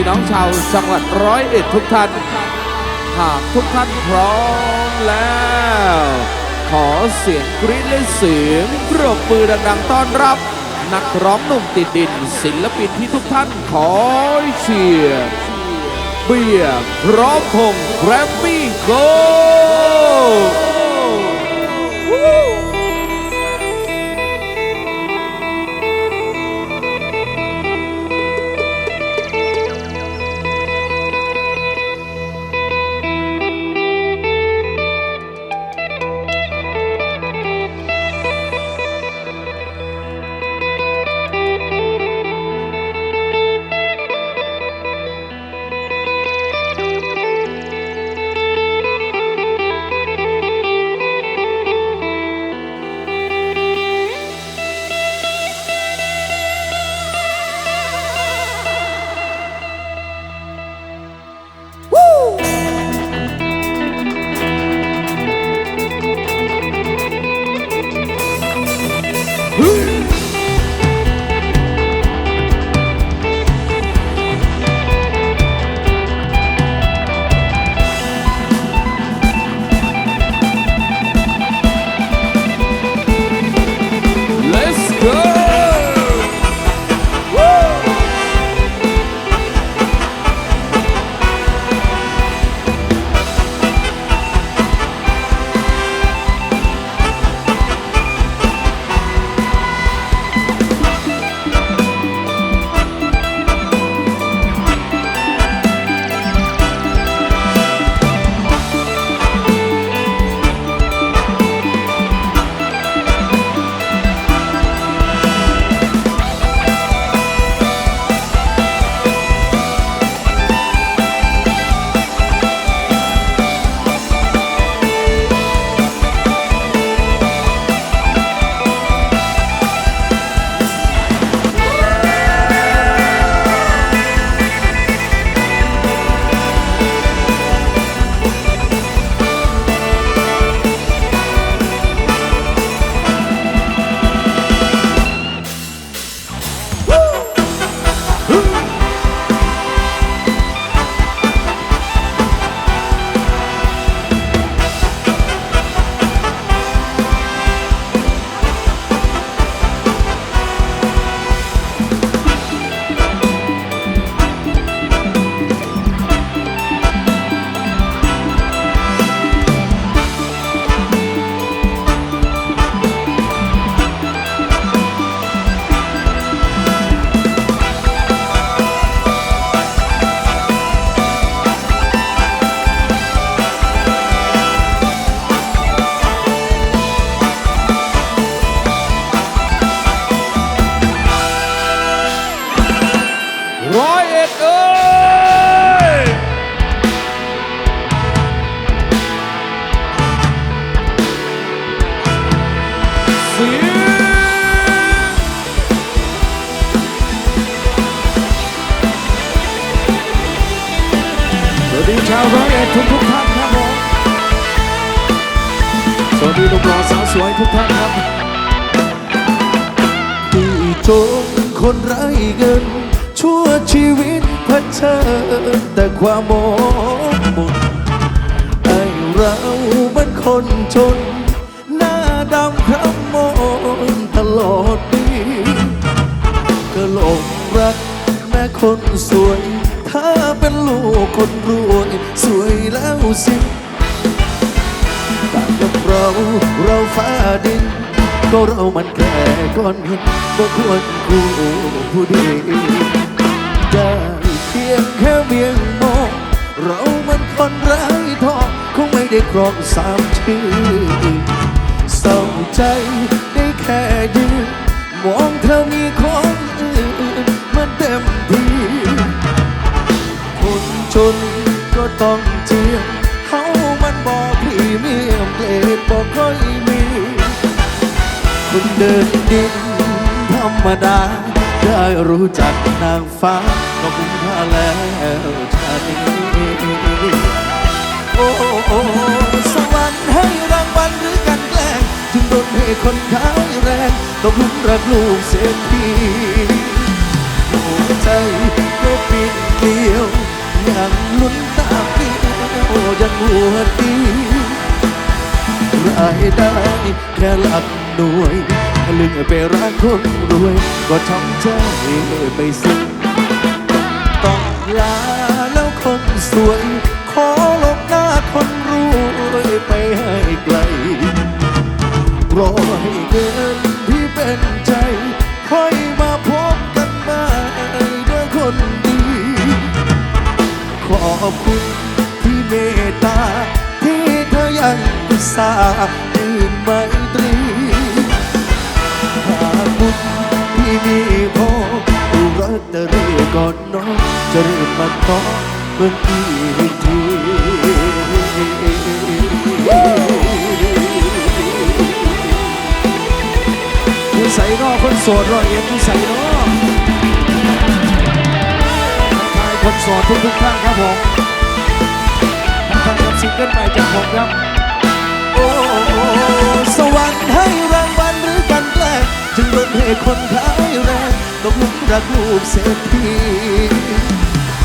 พี่น้องชาวจังหวัดร้อยเอ็ดทุกท่าน หากทุกท่านพร้อมแล้ว ขอเสียงกรี๊ดและเสียงปรบมือดังๆต้อนรับ นักร้องหนุ่มติดดิน ศิลปินที่ทุกท่านขอเชียร์เบียร์ร้อมพงแกรมมี่โก วยทุกท่านครับที่จนคนไร้เงิน ชั่วชีวิตเผชิญแต่ความหมองมนไอเรามันคนจน หน้าดำคำมนตลอดปีก็หลงรักแม่คนสวย ถ้าเป็นลูกคนรวย สวยแล้วสิ เราเราฟ้าดิน ก็เรามันแค่ก้อนหินบ่ควรคู่ผู้ดีได้เพียงแค่เบียงมองเรามันคนไร้ทองคงไม่ได้ครองสามชื่อเศร้าใจได้แค่ยืนมองเธอมีคนอื่นมันเต็มทีคนจนก็ต้องเจียม มีอำเภอบ่ค่อยมีคนเดินดินธรรมดา ได้รู้จักนางฟ้าก็คุ้มาแล้วชาตินี้โอ้โอ้สวรรค์ให้รางวัลหรือกันแกล้งถึงโดนให้คนขายแรงตกลุมรักลูกเสียทีหัวใจก็ปิดเกลียวยังลุ้นตาเปลี่ยวยังหัวดี ได้แค่หลักหน่วยถ้าลึงไปรักคนรวย ก็ทำใจไปสิ้นต้องลาแล้วคนสวย ขอหลบหน้าคนรวยไปให้ไกลรอให้เงินที่เป็นใจ ค่อยมาพบกันใหม่ด้วยคนดี ขอบคุณที่เมตตาที่เธอยัง อุตส่าห์ยืนไมตรีหากบุญที่มีพอดูรัตเตอรี่ก่อนน้องจะรีบมาขอเมื่ออีกทีผู้ใส่นอคนโสดรอยเอ็ดผู้ใส่นอทายคนโสดทุกทุกท่านครับผมทางกับซิงเกิลใหม่จากผมครับ คนขายแรงตกหลุมรักลูกเศรษฐี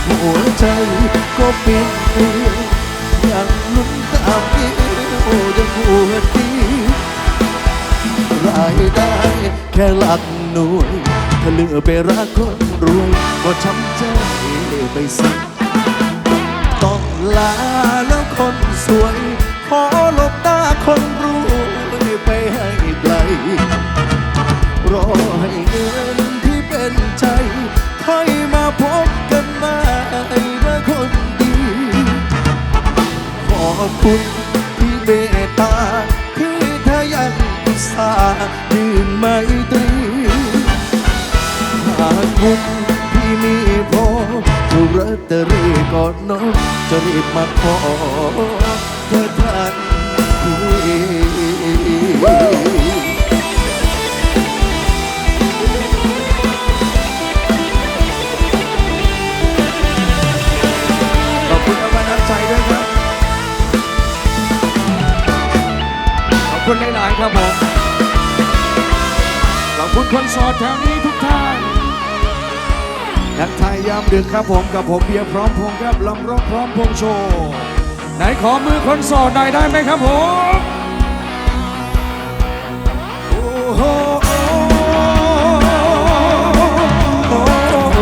หัวใจก็เป็นเดียอย่างลุ้นตามเดียวยังหัวดีรายได้แค่หลักหน่วย ถ้าเลือไปรักคนรวย ก็ช้ำใจไปสิต้องลาแล้วคนสวย กับผมเบียร์พร้อมพงษ์ครับลำร้องพร้อมพงษ์โชว์ไหนขอมือคนโสดหน่อยได้ไหมครับผมโอ้โหโอ้โห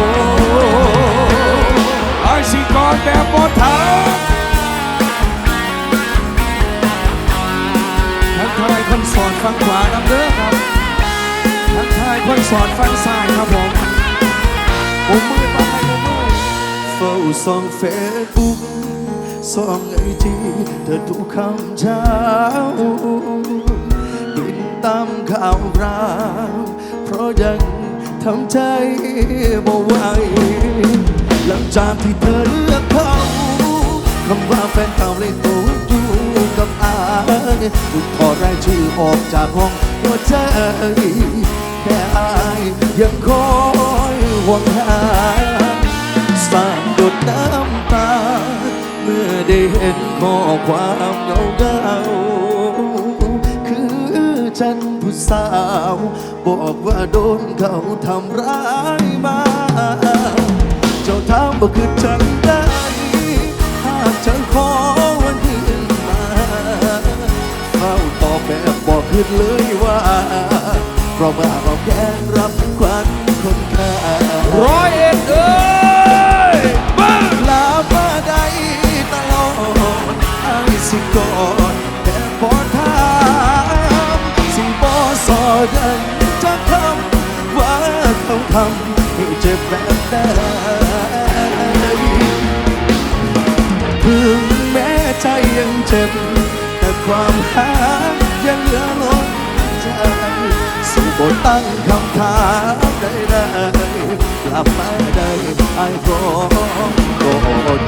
ไอสิกรแบบบอถาทักทายคนโสดฟังขวาน้ำเด้อครับทักทายคนสอนฟังซ้ายครับผม เฝ้าส่องเฟซบุ๊กส่องไอจีเธอทุกคำเช้าติดตามข่าวคราวเพราะยังทำใจบ่ไหวหลังจากที่เธอเลือกเขาคำว่าแฟนเก่าเลยตกอยู่กับอายถูกถอรายชื่อออกจากห้องหัวใจแค่อายยังคอยห่วงหาสร้าง น้ำตา เมื่อได้เห็นข้อความเงาเงาคือฉันผู้สาว บอกว่าโดนเขาทำร้ายมา เจ้าถามว่าคือจังได้หากฉันขอวันยืนมาเฝ้าตอบแบบบอกขึ้นเลยว่าเพราะมาเราแก้รับควันคนค่าร้อยเอ็ดเอ้ สิกอดแต่พอถามสิบอสอยังจะคำว่าเขาทำให้เจ็บแบบใดถึงแม้ใจยังเจ็บ แต่ความหายังเหลือล้นใจสู่บทตั้งคำถามใดๆกลับมาได้ไอ้พร้อก็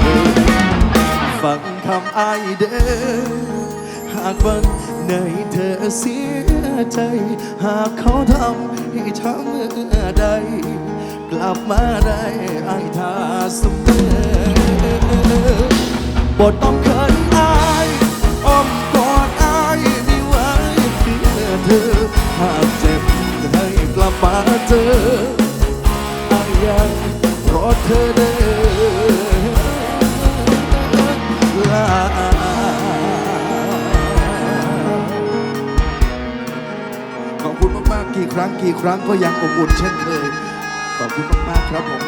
เดิน คำไอ้ายเด้อหากวันไหนเธอเสียใจ หากเขาทำให้ช้ำเมื่อใด กลับมาได้ไอ้ายท่าเสมอบทต้องเขินอายอ้อมกอดอายไม่ไหวเพื่อเธอ หากเจ็บให้กลับมาเจออายยังรอเธอเด้อ กี่ครั้งก็ยังอบอุ่นเช่นเคย ขอบคุณมากๆครับผม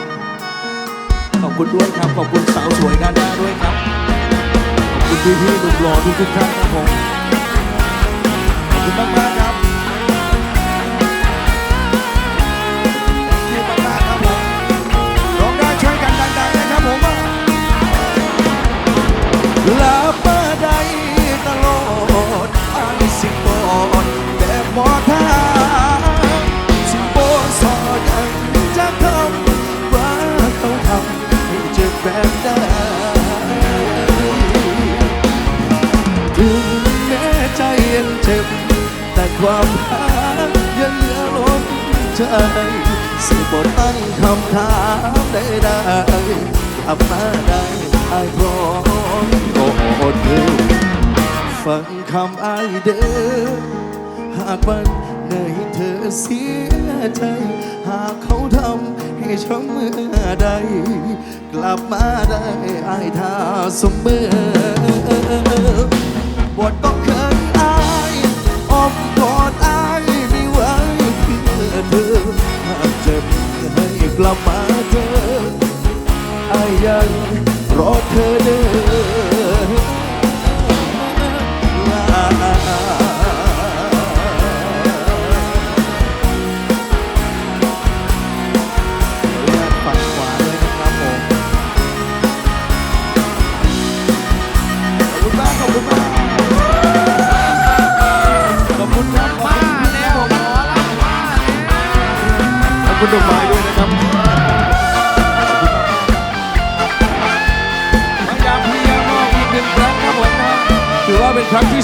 ขอบคุณด้วยครับ ขอบคุณสาวสวยด้านหน้าด้วยครับ ขอบคุณพี่พี่ๆหนุ่มหล่อทุกทุกท่านครับผม ขอบคุณมากมากครับขอบคุณมากๆครับผมร้องได้ช่วยกันดังๆนะครับผมลา แต่ความรักยังเหลือล้นใจสิบทตั้งคำถามได้ได้กลับมาได้ไอ้พร้อมโอ้เธอฟังคำไอ้ายเด้อหากวันไหนเธอเสียใจ หากเขาทำให้ช้ำเมื่อใด กลับมาได้ไอ้ายท่าเสมอบทต้อง กลับมาเจออายังรอเธอเด้อลาเรียกฝั่งขวาด้วยนะครับผมขอบคุณมากขอบคุณมากขอบคุณครับมาแล้วหมอลำมาแล้ว ขอบคุณดอกไม้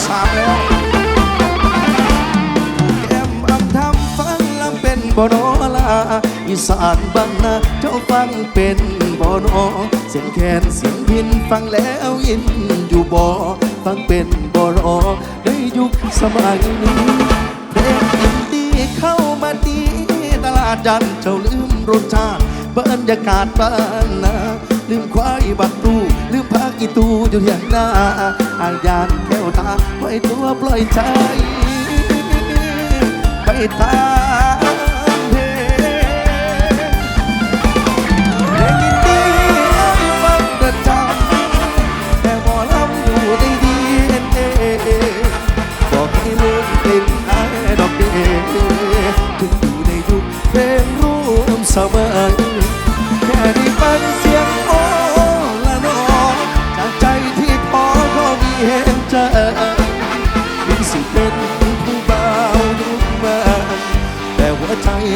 สามแล้วแก้มอำทำฟังลำเป็นบอนอลาอีสานบ้านนาเจ้าฟังเป็นบอนอเสียงแคนเสียงพินฟังแล้วยินอยู่บ่ฟังเป็นบอนอในยุคสมัยนี้เพลงอินดีเข้ามาดีตลาดยันเจ้าลืมรสชาติบรรยากาศบ้านนาลืมควายบักตู อีตูอยู่อย่างหน้าอายานแก้วตาปล่อยตัวปล่อยใจไปทาง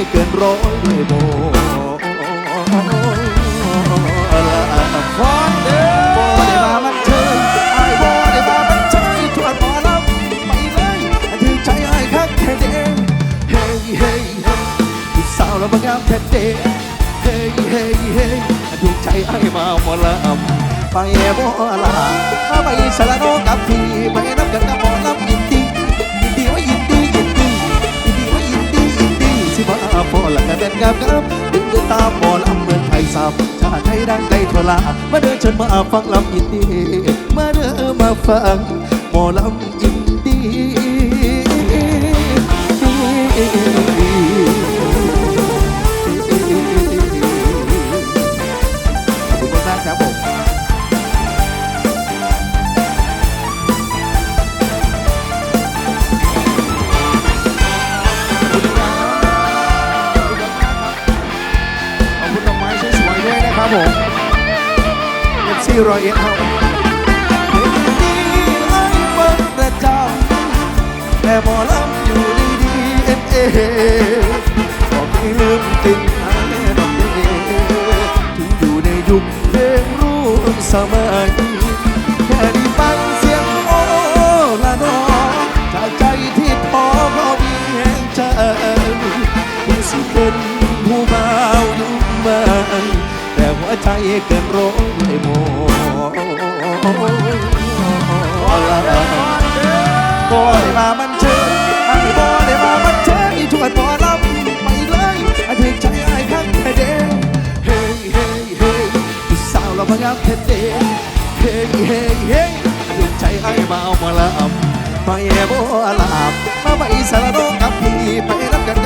เกินร้อยด้วยโมฟอนเด้อบ่ได้มามันเชิญไอ้ายบ่ได้มามันเชิญชวนหมอลำไปเลยถือใจไอ้คักแค่เด้เฮ้ยเฮ้ยเฮ้ยผู้สาวแล้วมางามแค่เด้เฮ้ยเฮ้ยเฮ้ยถือใจไอ้มาหมอลำไปบ่ลามไปสารโนกับพี่ไปนับกันกับหมอลำ พอละกันเป็นกับกับดึงดูตามหมอลำเมือนไทยสาวชาติไทยดังไกลทั่วลามาเดินเชิญมาฟังลำยินดีมาเดินมาฟังหมอลำยินดี ครับผมเอฟซีรอยเอ็ดเฮาเพลงดีไอ้ฟังประจำแต่หมอลำอยู่ในดีเอ็นเอบอกให้ลืมติดไอ้ดอกเดถึงอยู่ในยุคเพลงร่วมสมัย ใจเกินร้อยโมบ่ได้มามันเชิญไอ้บ่ได้มามันเชิญอีชวนบ่ลำไปเลยไอ้ถึงใจไอ้ข้างแค่เด้เฮ้ยเฮ้ยเฮ้ยผู้สาวเราพงามแค่เด้เฮ้ยเฮ้ยเฮ้ยถึงใจไอ้มาเอามาลำไปบ่ลาบมาไปสารโนกับพี่ไปรับกัน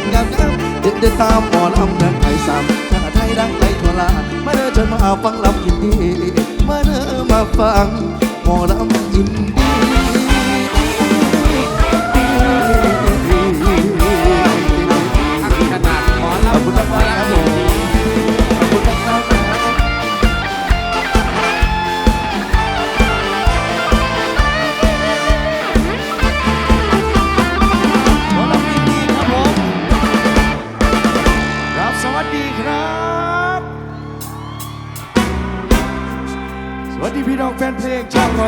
นงามงามเดินเดินตามหมอลำเมืองไทยสามชาไทยดังไกลทั่วลามาเด้อเชิญมาฟังลำยินดี มาเด้อมาฟังหมอลำยินดี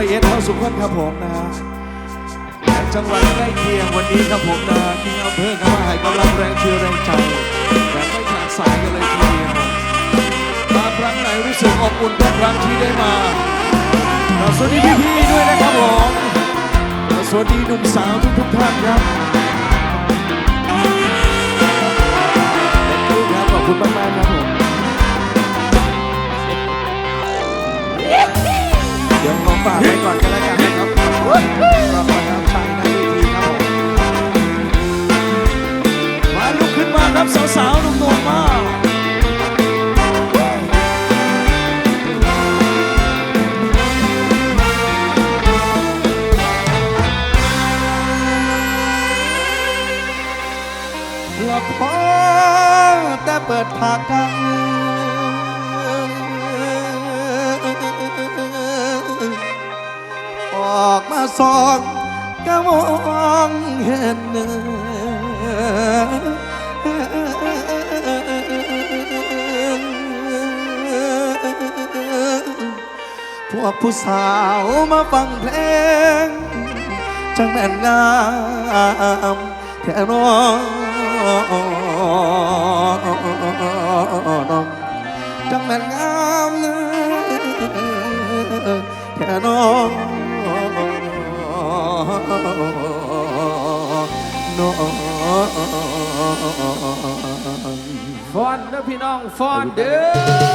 อยเอ็ดเข้าสุขคนครับผมนะฮะและจังหวัดใกล้เคียงวันนี้ครับผมนะที่อำเภอก็มาให้กำลังแรงเชื่อแรงใจแบบไม่ขาดสายกันเลยทีเดียวมาครั้งไหนรู้สึกอบอุ่นทุกครั้งที่ได้มาสวัสดีพี่ๆด้วยนะครับผมสวัสดีหนุ่มสาวทุกๆท่านครับขอบคุณมากๆครับผม ฝากไว้ก่อนกันแล้วกันนะครับเราขอน้ำใจในเวทีครับผมมาลุกขึ้นมาครับสาวๆหนุ่มๆมาหลับพอแต่เปิดผากกัน อกมาสองก็มองเห็นพวกผู้สาวมาฟังเพลง จังแม่นงามแค่น้องจังแม่นงามแค่น้อง น้องฟอนเด้อพี่น้องฟอนเด้อ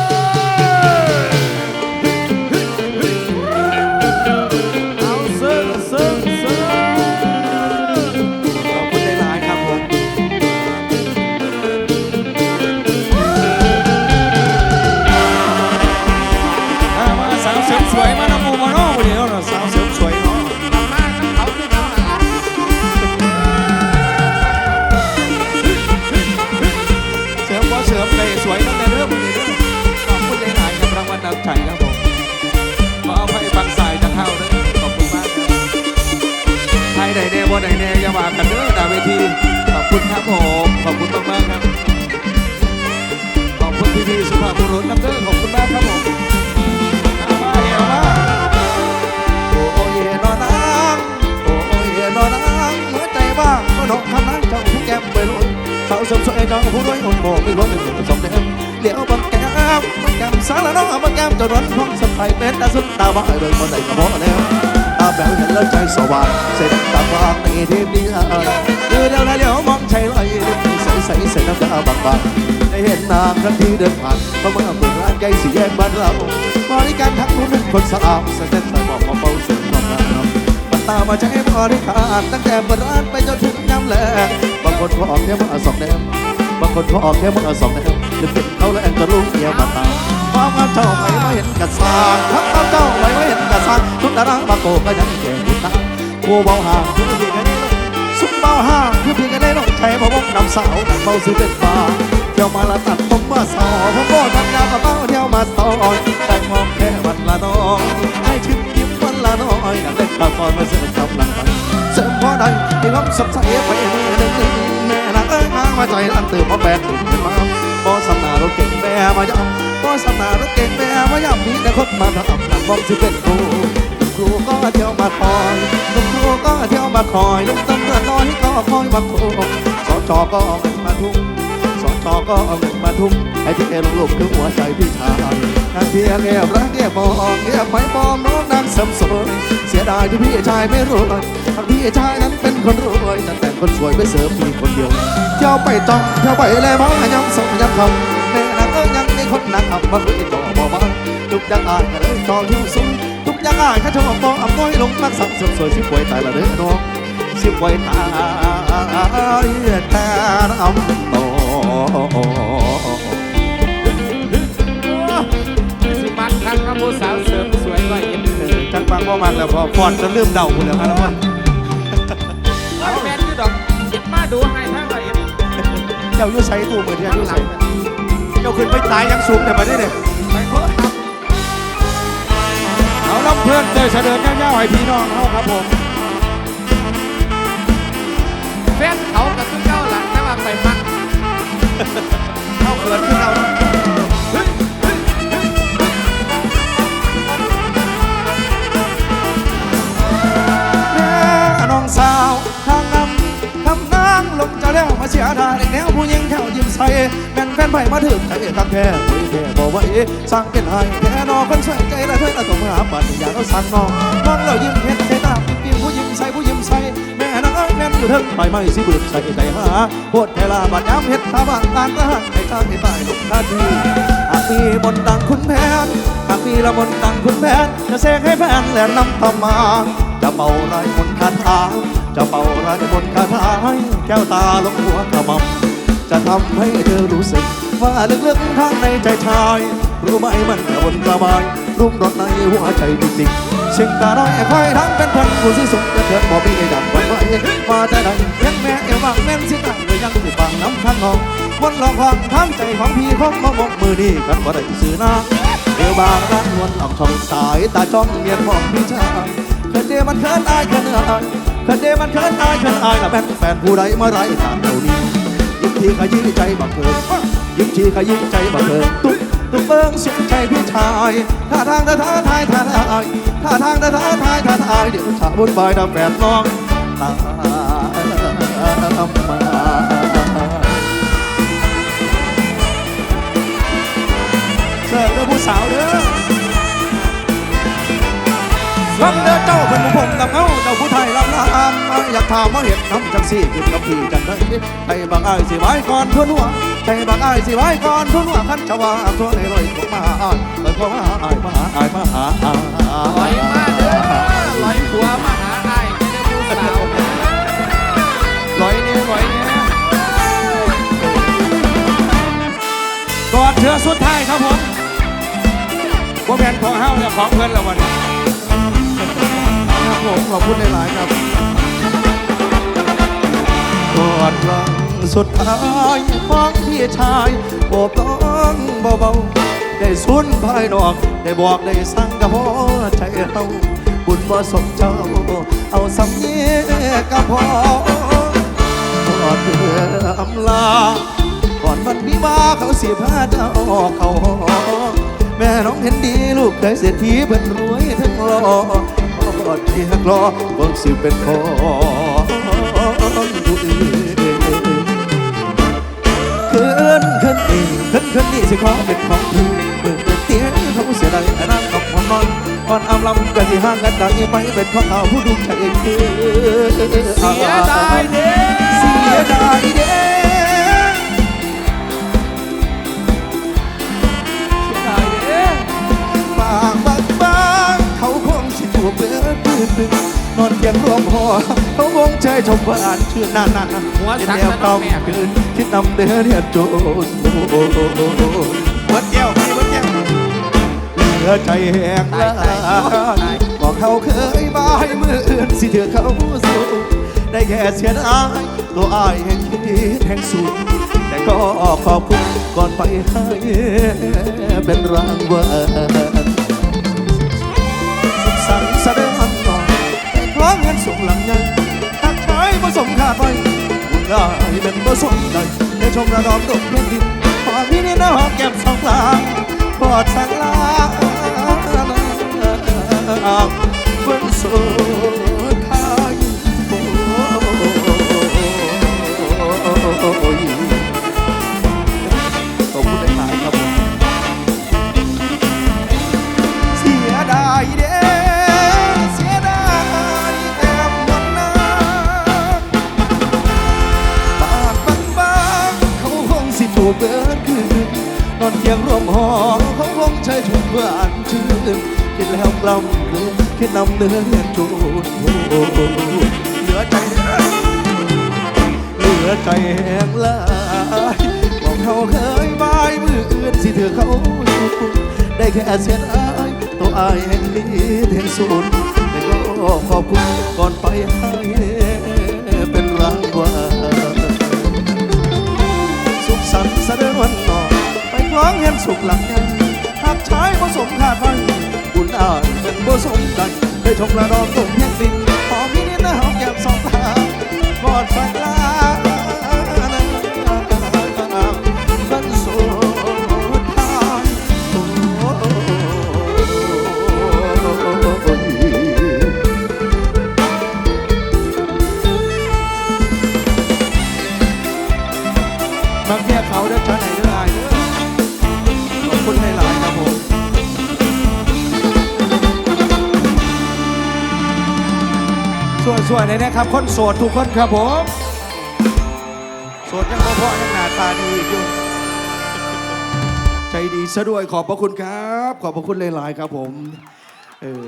กันเด้อหน้าเวที ขอบคุณครับผม ขอบคุณมากๆครับ ขอบคุณพี่ๆสุภาพบุรุษน้ำเด้อขอบคุณมากครับผมเอามาเอวมาโอ้ยนอนนางโอ้ยนอนนางหัวใจว่างก็นกคำนั้นจ้าผู้แก้มไปลุ้นสาวเสริมสวยเจ้าผู้รวยคนโบไม่ล้นหนึ่งสองเดือนเดี๋ยวบังแก้มบังแก้มสารน้องบังแก้มเจ้าร้อนท้องสะพายเป็นตาสุดตาบ้าเดินมาได้ก็พอแล้วตา แป๋วเห็นแล้วใจสว่างเสร็จตาว่างในเทพนี้เดือดแล้วเดี๋ยวมองใจลอยใสใสใสน้ำตาบางๆได้เห็นนางทันทีเดินผ่านเพราะเมื่อเปิดร้านใกล้สี่แยกบ้านเราบริการทั้งรุ่เป็นคนสะอาดสเต็ปใส่หมอกมาเป่าเสียงความงามมัตามมาใช้บริการตั้งแต่เปิดร้านไปจนถึงยำแลงบางคนก็ออกแค่มาสองแนวบางคนก็ออกแค่มาสองแนวจะเป็นเขาและแอนก็ลูกเมียมาตาม ความงามเจ้าไม่มาเห็นกระซางความงามเจ้าไม่มาเห็นกระซางทุกดารามาโกก็ยังแก่หุ่นตาผู้เบาห่างผู้เพียงกันได้ลงสุดเบาห่างผู้เพียงกันได้ลงใช้พะวงนำสาวเบาซื้อเป็นฟ้าเที่ยวมาละตัดผมมาสอผมโบทำงานมาเมาเที่ยวมาต่อยแต่มองแค่วันละน้อยให้ชิมยิ้มวันละน้อยนั่นเล็กข้าวซอยมาเสริมกำลังใจเสริมพอได้ให้ความสดใสไปเรื่อยๆแม่นางเอ้ยมามาใจอันตื่นมาแบกตื่นขึ้นมา ม่มาย่ำบ่สำนารถเก่งแม่มาย่ำมีแต่คนมาทำนักบองที่เป็นครูครูก็เที่ยวมาคอยลูกครูก็เที่ยวมาคอยลูกตำรวจน้อยก็คอยมาคุมสจอก็เอาเงินมาทุ่มสอจอก็เอาเงินมาทุ่มให้พี่เอลงหลบถึงหัวใจพี่ชายนางเพียงเงียบรักเงียบมองเงียบไม่มองน้องนางสริมสวยเสียดายที่พี่ชายไม่รวยทางพี่ชายนั้นเป็นคนรวยแต่แต่งคนสวยไม่เสริมมีคนเดียวเที่ยวไปจ้องเที่ยวไปเลยมองยังส่งยังคำ คนนางขับมาคุยต่อบอกว่าทุกอย่างอายก็เลยจอคิวสูงทุกอย่างยังง่ายข้าชมมองอำน้อยลงรักสับสนสวยสิป่วยตายละเด้อน้องสิป่วยตายแต่อำต่อสิมักคักนะผู้สาวเสริมสวยร้อยเอ็ดจังปังบ่มักแล้วพอฟอนจะลืมเดาหมดแล้วครับมันเอาแมนคือดอกเห็นมาดูให้ทั้งร้อยเอ็ดเจ้าอยู่ใส่ตู้มือเดียวทั้องยู่หลัใส่ งเจ้าขึ้นไปตายยังสูงแต่มาได้เนี่ยไปโคตรครับเอาลำเพื่อนเตยเสด็จเจ้าให้พี่น้องเขาครับผมแฟนเขากับคือเก้าหลังแต่ว่าไปมักเข้าเขินขึ้นเราแม่น้องสาวทางนำทำนางลงเจะแล้วมาเสียดายแนวผู้หญิงแถวยิ้มใส่แม่น แฟนไปมาถึงใจตักแค่คุยแค่บอกว่าเอ๊สั่งเป็นไห้แค่นอคนสวยใจละเธอละต้องมหาปัดอยากเอาสั่งน้องมองเรายิ้มเห็นใจตาปิ้งผู้ยิ้มใส่ผู้ยิ้มใส่แม่นางเอ้ยแม่นอยู่เถิงไปไม่สิบุญใส่ใจหาโพดเทลาบัดย้ำเห็ดตาบ้านตานตาหักให้ข้างให้ตายลงท่าทีหากมีมนดังคุณแผนหากมีละมนดังคุณแผนจะเสกให้แฟนและนำตำมาจะเป่าไรมนคาถาจะเป่าไรมนคาถาให้แก้วตาลงหัวกระหม่ำ จะทำให้เธอรู้สึกว่าลึกๆข้างในใจชาย รู้ไหมมันกระวนกระบายรุ่มร้อนในหัวใจจริงๆสิ่งตาได้คอยทั้งเป็นพันผู้ที่สุขจะเถิดบอกพี่ดับไว้ไว้มาแต่ไหนยังแม่เอวบางแม่นสิตายเลยยังสิฟังน้ำข้างนองวนหลอกความทั้งใจของพี่ของมามกมือนี่กันบ่ได้ซื้อนาเอวบางด้านนวลออกช่องสายตาจ้องเมียนมองพี่ชายเคินเดมันเคินอายเคินอายเคินเดมันเคินอายเคินอายละแม่นแฟนผู้ใดเมาไรตามเท่านี้ ทีขยี้ใจบักเกินยิ้มทีขยี้ใจบักเกินตุ๊กตุ๊กเบิ้งเสุดใจพี่ชายท่าทางท่าทางทายท่าทายท่าทางท่าทางทายท่าทายเดี๋ยวชาบุญบายดำแฝดน้องตามมาเสิร์ฟเด้อผู้สาวเด้อ ฟังเด้อเจ้าเป็นผู้พงกับเงาเจ้าผู้ไทยลำลามอยากถามว่าเห็นน้ำจังสี่ขึ้นกับพี่จังได้ใจบางอ้ายสิไว้ก่อนทุนหัวใจบางอ้ายสิไว้ก่อนทุนหัวขันจะว่าตัวในลอยถูกมาอ้ายลอยก็มาอ้ายมาหาอ้ายมาหาอ้ายลอยมาเด้อลอยหัวมาหาไอ้ายไม่ได้ผู้สาวลอยเนี่ยลอยเนี่ยกอดเธอสุดท้ายครับผมว่าแผนของเฮาเนี่ยของเพื่อนละวันนี้ ผมขอบคุณหลายๆครับกอดรังสุดท้ายของพี่ชายโอบต้องเบาๆ ได้สุนภายนอกได้บอกได้สั่งกับพ่อใจเราบุญบ่สมเจ้า เอาสำเนียกับพ่อกอดเพื่ออำลาก่อนวันวิวาเขาเสียผ้าเจ้าเขาแม่น้องเห็นดีลูกเคยเสียทีเป็นรวยทั้งรอ อกอดที่หักรอเบิ่งสิเป็นของผู้อื่นคืนคืนนี้คืนคืนนี้สิขอเป็นของพี่เมื่อเตียงเขาเสียดายอันนั้นกับคนนอนก่อนอำลำก็สิห่างกันดังไปเป็นของเขาผู้ดูใจคือเสียดายเด้เสียดายเด้ ตื่นตื่นอนเพียงรวมหอเขาคงใจชมว่าอ่านชื่อนานาหัวสักแนวแล้วต้องแม่คืนคิดนำเดือเดียดโจนวัดแก้วพี่วัดแก้วเหลือใจแหกลาบอกเขาเคยบายมืออื่นสิเถือเขาสู้ได้แค่เสียดายตัวอายแห่งคิดแห่งสูงแต่ก็ขอบคุณก่อนไปให้เป็นรางวัลสุขสันต์แสดง ส่งหลังยังทักทายผสมขาดไปบุญได้เป็นผสมใดได้ชมระดมดกเพียงดินพอพี่นี่นะหอมแก้มสองกลางปอดสังลาเบิ่งสุ สียงร่วมหอเขาคงใช้ชุดหวานชื่นคิดแล้วกล้ำกลืนคิดนำเนื้อเงินจูดเหลือใจเหลือใจแห้งลายบอกเขาเคยบายมืออื่นสิเธอเขาได้แค่เสียดายตัวอายแห่งนี้เพียงศูนย์แต่ก็ขอบคุณก่อนไปให้เป็นรางวัลสุขสันต์เสด็จวันนอน ร้องเห็นสุขหลังยันหากชายผสมขาดฟังบุญอ่านเป็นผสมกันได้ชมละดอกตกแยกดินหอมีนี่นะหอมแก้มสองตาบอดฝันลา วยเลยนะครับ คนโสดทุกคนครับผม โสดยังบ่พอยังหน้าตาดีอยู่ใจดีซะด้วยขอบพระคุณครับ ขอบพระคุณหลายๆครับผม เออ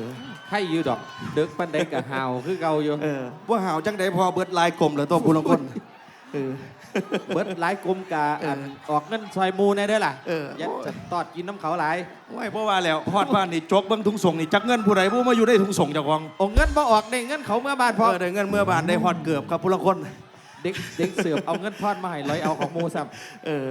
ให้อยูดอกดึกปันเดกับฮาวคือเก่าอยู่ เออว่าหาวจังไดพอเบิดลายกลมเหรอตัวคุณลงคนเออ เบิดหลายกลมกาเอออันออกเงินซอยหมูในเด้อล่ะเออ ยัดจะตอดกินน้ำเขาหลายไม่เพราะว่าแล้วฮอดบ้านนี่จกเบิ้งถุงส่งนี่จักเงินผู้ใดผู้มาอยู่ได้ถุงส่งเจ้าของเอาเงินมาออกในเงินเขาเมื่อบานพพออได้เงินเมื่อบานได้ฮอดเกือบครับผู้ละคน เด็กเด็กเสือบเอาเงินทอดมาให้ร้อยเอาของหมูสับเออ